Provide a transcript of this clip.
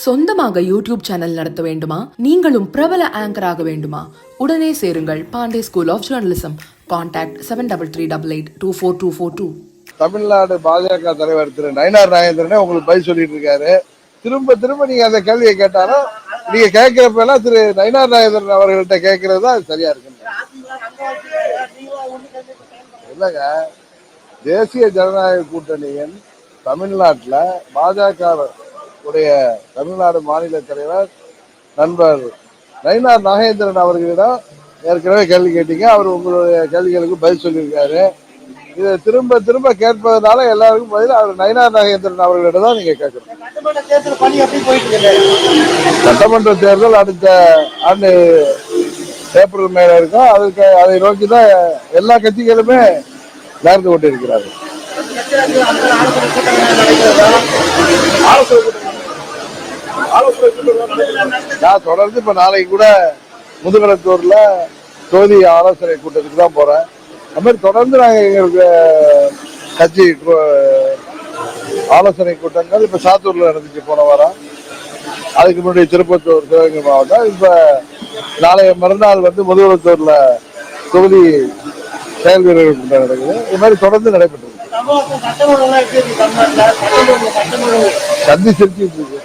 சொந்தமாக YouTube channel நடத்த வேண்டுமா? நீங்களும் பிரபல ஆங்கராக வேண்டுமா? உடனே சேருங்கள் Pandey school of journalism contact seven double three double eight two four two four two Tamil Nadu பாஜக தலைவர் திரு நயனார் நாகேந்திரனே உங்களுக்கு பதில் சொல்லிட்டு இருக்காரு. திரும்ப திரும்ப நீங்க அந்த கேள்வியை கேட்டாலும் நீங்க கேட்கிறப்ப எல்லாம் திரு நயனார் நாகேந்திரன் அவர்கள்ட்ட கேட்கறது தான் சரியா இருக்கு இல்லைங்க தேசிய ஜனநாயக கூட்டணியின் தமிழ்நாட்டில் பாஜக உடைய தமிழ்நாடு மாநில தலைவர் நண்பர் நயினார் நாகேந்திரன் அவர்களிடம் ஏற்கனவே கேள்வி கேட்டீங்க. அவர் உங்களுடைய கேள்விகளுக்கு பதில் சொல்லியிருக்காரு. இதை திரும்ப திரும்ப கேட்பதனால எல்லாருக்கும் பதில் அவர் நயினார் நாகேந்திரன் அவர்களிடம் தான் நீங்க கேட்கணும். சட்டமன்ற தேர்தல் அடுத்த ஆண்டு ஏப்ரல் மேல இருக்கும். அதுக்கு அதை நோக்கி தான் எல்லா கட்சிகளுமே நகர்ந்து கொண்டிருக்கிறார்கள். நான் தொடர்ந்து இப்ப நாளைக்கு கூட முதுகலத்தூர்ல தொகுதி ஆலோசனை கூட்டத்துக்கு தான் போறேன். அது மாதிரி தொடர்ந்து நாங்க எங்களுக்கு கட்சி ஆலோசனை கூட்டங்கள் இப்ப சாத்தூர்ல நடந்துச்சு போன வாரம். அதுக்கு முன்னாடி திருப்பத்தூர் சிவகங்கை மாவட்டம். இப்ப நாளைய மறுநாள் வந்து முதுகுளத்தூர்ல தொகுதி செயல் வீரர்கள் கூட்டம் நடக்குது. இது மாதிரி தொடர்ந்து நடைபெற்று இருக்கு தமிழகத்தில் சட்டம் ஒழுங்குலாம் எப்படி இருக்கு? தமிழ்நாட்டுல சட்டம் ஒழுங்கு சட்டம் ஒழுங்கு சந்தி சிரிச்சிட்டு இருக்கு.